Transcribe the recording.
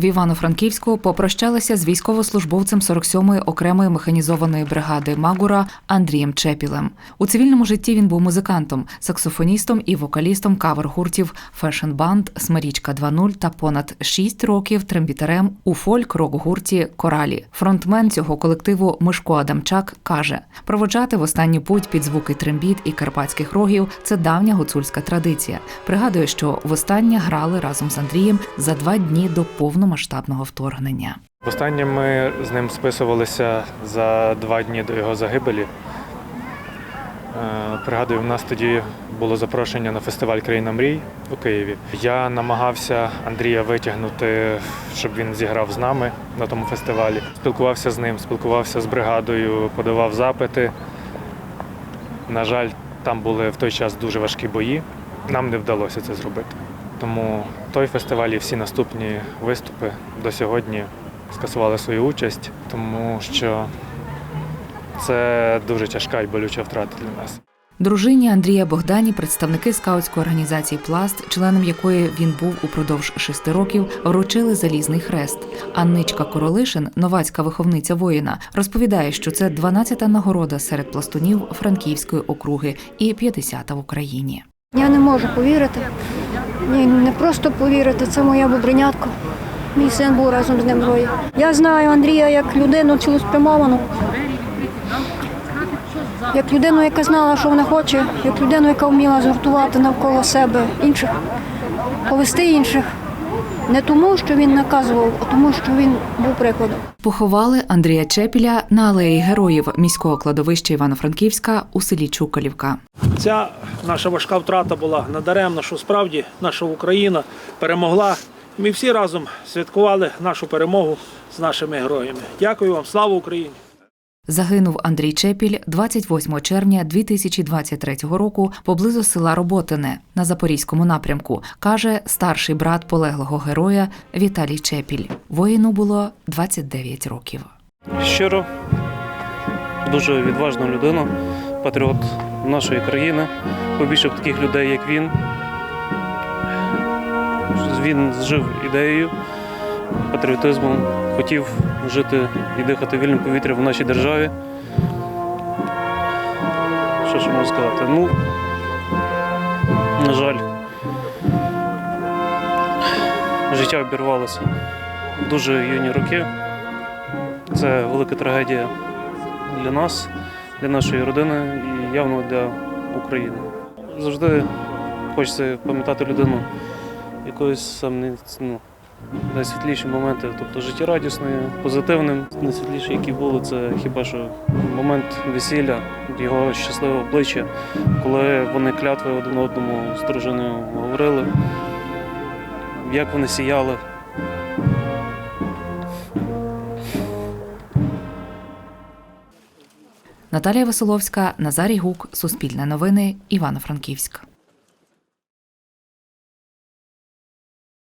В Івано-Франківську попрощалися з військовослужбовцем 47-ї окремої механізованої бригади Магура Андрієм Чепілем. У цивільному житті він був музикантом, саксофоністом і вокалістом кавер-гуртів Fashion Band, Смирічка 2.0 та понад 6 років трембітарем у фольк-рок-гурті Коралі. Фронтмен цього колективу Мишко Адамчак каже: проводжати в останню путь під звуки трембіт і карпатських рогів це давня гуцульська традиція. Пригадує, що востаннє грали разом з Андрієм за два дні до повномасштабного вторгнення. Востаннє ми з ним списувалися за два дні до його загибелі. Е, Пригадую, в нас тоді було запрошення на фестиваль Країна мрій у Києві. Я намагався Андрія витягнути, щоб він зіграв з нами на тому фестивалі. Спілкувався з ним, спілкувався з бригадою, подавав запити. На жаль, там були в той час дуже важкі бої. Нам не вдалося це зробити. Тому той фестиваль і всі наступні виступи до сьогодні скасували свою участь, тому що це дуже тяжка і болюча втрата для нас. Дружині Андрія Богдані представники скаутської організації Пласт, членом якої він був упродовж шести років, вручили залізний хрест. Анничка Королишин, новацька виховниця воїна, розповідає, що це 12-та нагорода серед пластунів Франківської округи і 50-та в Україні. Я не можу повірити. Ні, не просто повірити, це моя бобринятка. Мій син був разом з ним двоє. Я знаю Андрія як людину цілеспрямовану, як людину, яка знала, що вона хоче, як людину, яка вміла згуртувати навколо себе інших, повести інших. Не тому, що він наказував, а тому, що він був прикладом. Поховали Андрія Чепіля на алеї героїв міського кладовища Івано-Франківська у селі Чукалівка. Ця наша важка втрата була надаремна, що справді наша Україна перемогла. Ми всі разом святкували нашу перемогу з нашими героями. Дякую вам, слава Україні! Загинув Андрій Чепіль 28 червня 2023 року поблизу села Роботине на Запорізькому напрямку, каже старший брат полеглого героя Віталій Чепіль. Воїну було 29 років. щиро, дуже відважну людину, патріот нашої країни. Побільше б таких людей, як він. Він зжив ідеєю, патріотизмом, хотів жити і дихати вільним повітрям в нашій державі. Що ще можу сказати? Ну, на жаль, життя обірвалося в дуже юні роки. Це велика трагедія для нас, для нашої родини і явно для України. Завжди хочеться пам'ятати людину якоїсь сам ну, найсвітліші моменти, тобто життєрадісної, позитивним. Найсвітліші, які були, це хіба що момент весілля, його щасливе обличчя, коли вони клятви один одному з дружиною говорили, як вони сіяли. Наталія Веселовська, Назарій Гук, Суспільне новини, Івано-Франківськ.